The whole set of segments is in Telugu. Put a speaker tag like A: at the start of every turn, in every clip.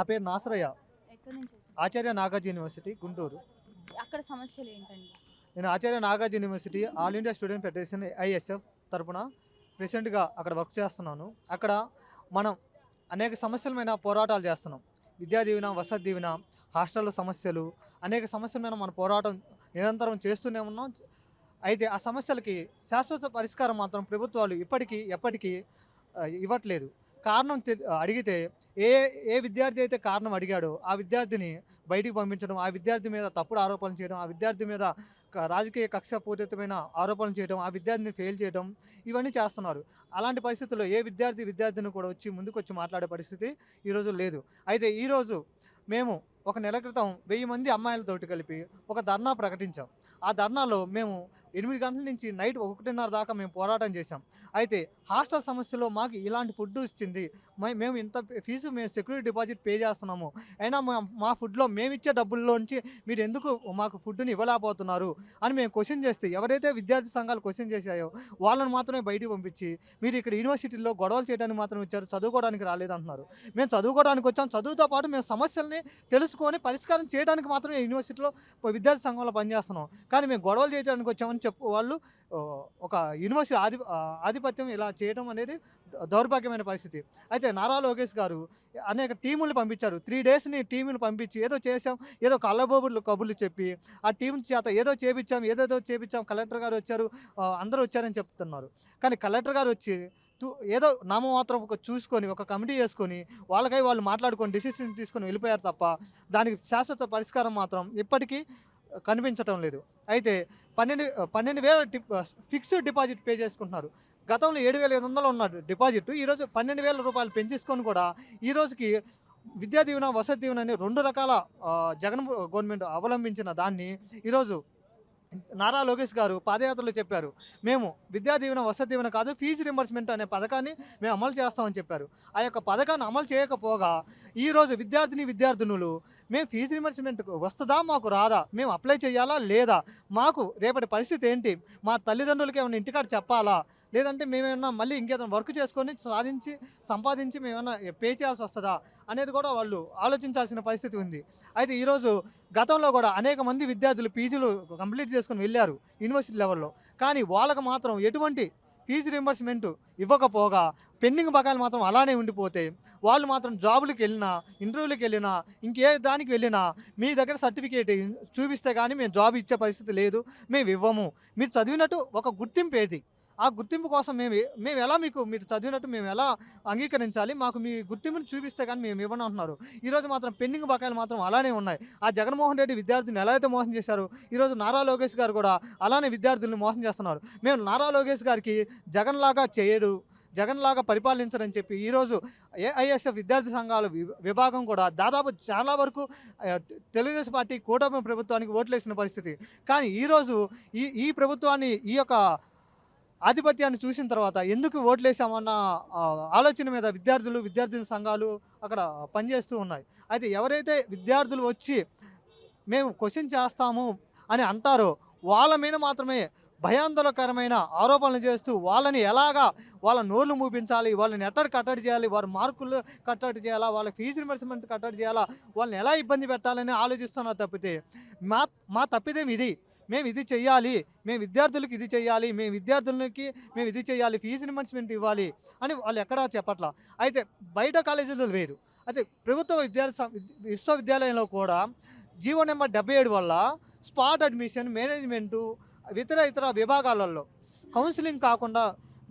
A: నా పేరు నాసరయ్య.
B: ఎక్కడి నుంచి వచ్చారు?
A: ఆచార్య నాగార్జున యూనివర్సిటీ గుంటూరు.
B: అక్కడ సమస్యలు ఏంటండి?
A: నేను Acharya Nagarjuna university all India student federation ISF తరపున ప్రెసిడెంట్గా అక్కడ వర్క్ చేస్తున్నాను. అక్కడ మనం అనేక సమస్యల మీద పోరాటాలు చేస్తున్నాం. విద్యా దీవెన వసతి దీవెన హాస్టల్ సమస్యలు అనేక సమస్యల మీద మన పోరాటం నిరంతరం చేస్తూనే ఉన్నాం. అయితే ఆ సమస్యలకి శాశ్వత పరిష్కారం మాత్రం ప్రభుత్వాలు ఇప్పటికీ ఎప్పటికీ ఇవ్వట్లేదు. కారణం తె- అడిగితే ఏ ఏ విద్యార్థి అయితే కారణం అడిగాడో ఆ విద్యార్థిని బయటికి పంపించడం ఆ విద్యార్థి మీద తప్పుడు ఆరోపణలు చేయడం ఆ విద్యార్థి మీద రాజకీయ కక్షపూరితమైన ఆరోపణలు చేయడం ఆ విద్యార్థిని ఫెయిల్ చేయడం ఇవన్నీ చేస్తున్నారు. అలాంటి పరిస్థితుల్లో ఏ విద్యార్థి విద్యార్థిని కూడా వచ్చి ముందుకు వచ్చి మాట్లాడే పరిస్థితి ఈరోజు లేదు. అయితే ఈరోజు మేము ఒక నెల క్రితం వెయ్యి మంది అమ్మాయిలతోటి కలిపి ఒక ధర్నా ప్రకటించాం. ఆ ధర్నాలో మేము ఎనిమిది గంటల నుంచి నైట్ ఒకటిన్నర దాకా మేము పోరాటం చేశాం. అయితే హాస్టల్ సమస్యలో మాకు ఇలాంటి ఫుడ్ ఇచ్చింది. మేము ఇంత ఫీజు మేము సెక్యూరిటీ డిపాజిట్ పే చేస్తున్నాము. అయినా మా మా ఫుడ్లో మేము ఇచ్చే డబ్బుల్లోంచి మీరు ఎందుకు మాకు ఫుడ్ని ఇవ్వలేకపోతున్నారు? అని మేము క్వశ్చన్ చేస్తే ఎవరైతే విద్యార్థి సంఘాలు క్వశ్చన్ చేశాయో వాళ్ళని మాత్రమే బయటికి పంపించి మీరు ఇక్కడ యూనివర్సిటీలో గొడవలు చేయడానికి మాత్రం ఇచ్చారు చదువుకోవడానికి రాలేదంటున్నారు. మేము చదువుకోవడానికి వచ్చాం. చదువుతో పాటు మేము సమస్యల్ని తెలుసుకొని పరిష్కారం చేయడానికి మాత్రమే యూనివర్సిటీలో విద్యార్థి సంఘంలో పనిచేస్తున్నాం. కానీ మేము గొడవలు చేయడానికి వచ్చామని చెప్పు వాళ్ళు ఒక యూనివర్సిటీ ఆధి ఆధిపత్యం ఇలా చేయడం అనేది దౌర్భాగ్యమైన పరిస్థితి. అయితే నారా లోకేష్ గారు అనేక టీములు పంపించారు. త్రీ డేస్ని టీముని పంపించి ఏదో చేసాం ఏదో కళ్ళబోబులు కబుర్లు చెప్పి ఆ టీం చేత ఏదో చేపించాం ఏదేదో చేపించాం కలెక్టర్ గారు వచ్చారు అందరూ వచ్చారని చెప్తున్నారు. కానీ కలెక్టర్ గారు వచ్చి ఏదో నామమాత్రం ఒక చూసుకొని ఒక కమిటీ చేసుకొని వాళ్ళకై వాళ్ళు మాట్లాడుకొని డిసిషన్ తీసుకొని వెళ్ళిపోయారు తప్ప దానికి శాశ్వత పరిష్కారం మాత్రం ఇప్పటికీ కనిపించటం లేదు. అయితే పన్నెండు పన్నెండు వేల ఫిక్స్డ్ డిపాజిట్ పే చేసుకుంటున్నారు. గతంలో ఏడు వేల ఐదు వందలు ఉన్న డిపాజిట్ ఈరోజు పన్నెండు వేల రూపాయలు పెంచేసుకొని కూడా ఈ రోజుకి విద్యా దీవెన వసతి దీవెన అని రెండు రకాల జగన్ గవర్నమెంట్ అవలంబించిన దాన్ని ఈరోజు నారా లోకేష్ గారు పాదయాత్రలో చెప్పారు మేము విద్యా దీవెన వసతి దీవెన కాదు ఫీజు రింబర్స్మెంట్ అనే పథకాన్ని మేము అమలు చేస్తామని చెప్పారు. ఆ యొక్క పథకాన్ని అమలు చేయకపోగా ఈరోజు విద్యార్థిని విద్యార్థినులు మేము ఫీజు రింబర్స్మెంట్ వస్తుందా మాకు రాదా మేము అప్లై చేయాలా లేదా మాకు రేపటి పరిస్థితి ఏంటి మా తల్లిదండ్రులకి ఏమైనా ఇంటికాడ చెప్పాలా లేదంటే మేమేమన్నా మళ్ళీ ఇంకేదైనా వర్క్ చేసుకొని సాధించి సంపాదించి మేమన్నా పే చేయాల్సి వస్తుందా అనేది కూడా వాళ్ళు ఆలోచించాల్సిన పరిస్థితి ఉంది. అయితే ఈరోజు గతంలో కూడా అనేక మంది విద్యార్థులు పీజీలు కంప్లీట్ చేసుకుని వెళ్ళారు యూనివర్సిటీ లెవెల్లో. కానీ వాళ్ళకు మాత్రం ఎటువంటి ఫీజు రింబర్స్మెంట్ ఇవ్వకపోగా పెండింగ్ బకాయిలు మాత్రం అలానే ఉండిపోతే వాళ్ళు మాత్రం జాబులకు వెళ్ళినా ఇంటర్వ్యూలకు వెళ్ళినా ఇంకే దానికి వెళ్ళినా మీ దగ్గర సర్టిఫికేట్ చూపిస్తే కానీ మేము జాబ్ ఇచ్చే పరిస్థితి లేదు మేము ఇవ్వము. మీరు చదివినట్టు ఒక గుర్తింపు ఏది? ఆ గుర్తింపు కోసం మేము మేము ఎలా మీకు మీరు చదివినట్టు మేము ఎలా అంగీకరించాలి? మాకు మీ గుర్తింపుని చూపిస్తే కానీ మేము ఇవ్వను అంటున్నారు. ఈరోజు మాత్రం పెండింగ్ బకాయిలు మాత్రం అలానే ఉన్నాయి. ఆ జగన్మోహన్ రెడ్డి విద్యార్థిని ఎలా అయితే మోసం చేశారు ఈరోజు నారా లోకేష్ గారు కూడా అలానే విద్యార్థుల్ని మోసం చేస్తున్నారు. మేము నారా లోకేష్ గారికి జగన్ లాగా చేయడు జగన్ లాగా పరిపాలించరని చెప్పి ఈరోజు ఏఐఎస్ఎఫ్ విద్యార్థి సంఘాల విభాగం కూడా దాదాపు చాలా వరకు తెలుగుదేశం పార్టీ కూటమి ప్రభుత్వానికి ఓట్లేసిన పరిస్థితి. కానీ ఈరోజు ఈ ఈ ప్రభుత్వాన్ని ఈ యొక్క ఆధిపత్యాన్ని చూసిన తర్వాత ఎందుకు ఓట్లేసామన్న ఆలోచన మీద విద్యార్థులు విద్యార్థి సంఘాలు అక్కడ పనిచేస్తూ ఉన్నాయి. అయితే ఎవరైతే విద్యార్థులు వచ్చి మేము క్వశ్చన్ చేస్తాము అని అంటారో వాళ్ళ మీద మాత్రమే భయాందోళకరమైన ఆరోపణలు చేస్తూ వాళ్ళని ఎలాగా వాళ్ళ నోర్లు మూపించాలి వాళ్ళని ఎట్టడి కట్టడి చేయాలి వారి మార్కులు కట్టడి చేయాలా వాళ్ళ ఫీజు రిమర్స్మెంట్ కట్టడి చేయాలా వాళ్ళని ఎలా ఇబ్బంది పెట్టాలని ఆలోచిస్తున్నారు తప్పితే మా మా తప్పిదేమి ఇది. మేము ఇది చెయ్యాలి మేము విద్యార్థులకు ఇది చేయాలి మేము విద్యార్థులకి మేము ఇది చేయాలి ఫీజు రిమెంట్స్మెంట్ ఇవ్వాలి అని వాళ్ళు ఎక్కడా చెప్పట్లా. అయితే బయట కాలేజీలు వేరు. అయితే ప్రభుత్వ విద్యార్థి విశ్వవిద్యాలయంలో కూడా జీవో నెంబర్ డెబ్బై ఏడు వల్ల స్పాట్ అడ్మిషన్ మేనేజ్మెంటు ఇతర ఇతర విభాగాలలో కౌన్సిలింగ్ కాకుండా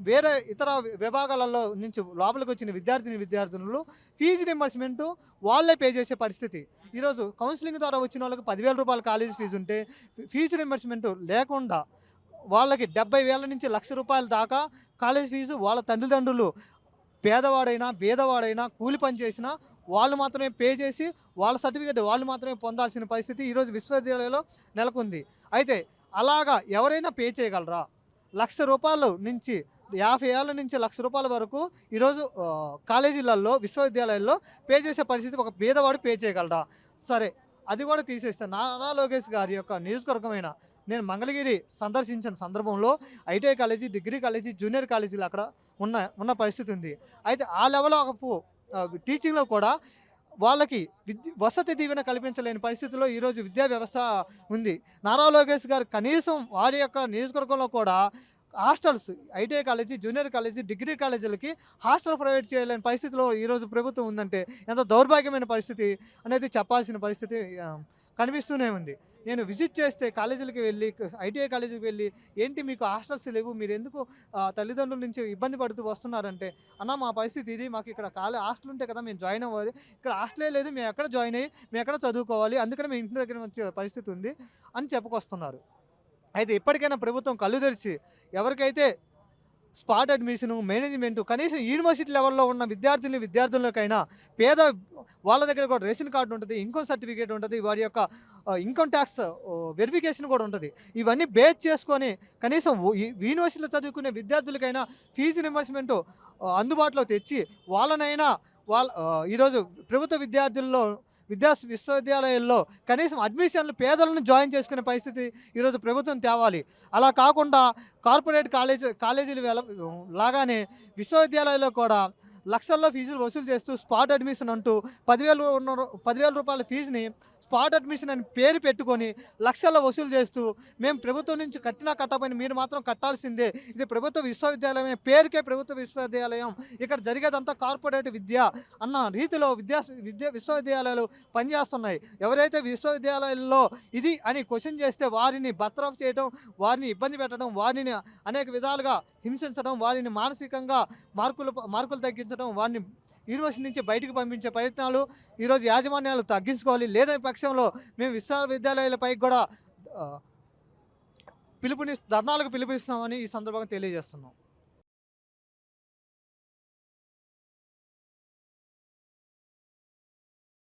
A: వేరే ఇతర విభాగాలలో నుంచి లోపలికి వచ్చిన విద్యార్థిని విద్యార్థినులు ఫీజు రింబర్స్మెంట్ వాళ్ళే పే చేసే పరిస్థితి. ఈరోజు కౌన్సిలింగ్ ద్వారా వచ్చిన వాళ్ళకి పదివేల రూపాయల కాలేజ్ ఫీజు ఉంటే ఫీజు రింబర్స్మెంట్ లేకుండా వాళ్ళకి డెబ్బై వేల నుంచి లక్ష రూపాయల దాకా కాలేజ్ ఫీజు వాళ్ళ తల్లిదండ్రులు పేదవాడైనా భేదవాడైనా కూలి పని చేసినా వాళ్ళు మాత్రమే పే చేసి వాళ్ళ సర్టిఫికేట్ వాళ్ళు మాత్రమే పొందాల్సిన పరిస్థితి ఈరోజు విశ్వవిద్యాలయంలో నెలకొంది. అయితే అలాగా ఎవరైనా పే చేయగలరా? లక్ష రూపాయలు నుంచి యాభై ఏళ్ళ నుంచి లక్ష రూపాయల వరకు ఈరోజు కాలేజీలలో విశ్వవిద్యాలయాల్లో పే చేసే పరిస్థితి ఒక పేదవాడు పే చేయగలరా సరే అది కూడా తీసేస్తే నారా లోకేష్ గారి యొక్క నియోజకవర్గమైన నేను మంగళగిరి సందర్శించిన సందర్భంలో ITI college degree college junior కాలేజీలు అక్కడ ఉన్న ఉన్న పరిస్థితి ఉంది. అయితే ఆ లెవెల్ ఒక టీచింగ్లో కూడా వాళ్ళకి విద్య వసతి దీవెన కల్పించలేని పరిస్థితిలో ఈరోజు విద్యా వ్యవస్థ ఉంది. నారా లోకేష్ గారు కనీసం వారి యొక్క నియోజకవర్గంలో కూడా hostels ITI college junior college degree కాలేజీలకి హాస్టల్ ప్రొవైడ్ చేయలేని పరిస్థితిలో ఈరోజు ప్రభుత్వం ఉందంటే ఎంత దౌర్భాగ్యమైన పరిస్థితి అనేది చెప్పాల్సిన పరిస్థితి కనిపిస్తూనే ఉంది. నేను విజిట్ చేస్తే కాలేజీలకి వెళ్ళి ఐటీఐ కాలేజీకి వెళ్ళి ఏంటి మీకు హాస్టల్స్ లేవు మీరు ఎందుకు తల్లిదండ్రుల నుంచి ఇబ్బంది పడుతూ వస్తున్నారంటే అన్న మా పరిస్థితి ఇది మాకు ఇక్కడ కాలే హాస్టల్ ఉంటే కదా మేము జాయిన్ అవ్వాలి. ఇక్కడ హాస్టలే లేదు మేము ఎక్కడ జాయిన్ అయ్యి మేము ఎక్కడ చదువుకోవాలి అందుకని మేము ఇంటి దగ్గర వచ్చే పరిస్థితి ఉంది అని చెప్పుకొస్తున్నారు. అయితే ఇప్పటికైనా ప్రభుత్వం కళ్ళు తెరిచి ఎవరికైతే స్పాట్ అడ్మిషను మేనేజ్మెంట్ కనీసం యూనివర్సిటీ లెవెల్లో ఉన్న విద్యార్థులు విద్యార్థులకైనా పేద వాళ్ళ దగ్గర కూడా రేషన్ కార్డు ఉంటుంది ఇన్కమ్ సర్టిఫికేట్ ఉంటుంది వారి యొక్క ఇన్కమ్ ట్యాక్స్ వెరిఫికేషన్ కూడా ఉంటుంది. ఇవన్నీ బేస్ చేసుకొని కనీసం యూనివర్సిటీలో చదువుకునే విద్యార్థులకైనా ఫీజు రిమర్స్మెంట్ అందుబాటులో తెచ్చి వాళ్ళనైనా వాళ్ళ ఈరోజు ప్రభుత్వ విద్యార్థుల్లో విద్యా విశ్వవిద్యాలయాల్లో కనీసం అడ్మిషన్లు పేదలను జాయిన్ చేసుకునే పరిస్థితి ఈరోజు ప్రభుత్వం తేవాలి. అలా కాకుండా కార్పొరేట్ కాలేజీ కాలేజీలు లాగానే విశ్వవిద్యాలయాల్లో కూడా లక్షల్లో ఫీజులు వసూలు చేస్తూ స్పాట్ అడ్మిషన్ అంటూ పదివేలు ఉన్న పదివేల రూపాయల ఫీజుని స్పాట్ అడ్మిషన్ అని పేరు పెట్టుకొని లక్షల వసూలు చేస్తూ మేము ప్రభుత్వం నుంచి కట్టినా కట్టకపోయినా మీరు మాత్రం కట్టాల్సిందే. ఇది ప్రభుత్వ విశ్వవిద్యాలయం పేరుకే ప్రభుత్వ విశ్వవిద్యాలయం. ఇక్కడ జరిగేదంతా కార్పొరేట్ విద్య అన్న రీతిలో విద్యా విద్యా విశ్వవిద్యాలయాలు పనిచేస్తున్నాయి. ఎవరైతే విశ్వవిద్యాలయాల్లో ఇది అని క్వశ్చన్ చేస్తే వారిని బర్తరఫ్ చేయడం వారిని ఇబ్బంది పెట్టడం వారిని అనేక విధాలుగా హింసించడం వారిని మానసికంగా మార్కులు మార్కులు తగ్గించడం వారిని యూనివర్సిటీ నుంచి బయటకు పంపించే ప్రయత్నాలు ఈరోజు యాజమాన్యాలు తగ్గించుకోవాలి. లేదని పక్షంలో మేము విశ్వవిద్యాలయాలపై కూడా పిలుపుని ధర్నాలకు పిలుపునిస్తామని ఈ సందర్భంగా తెలియజేస్తున్నాం.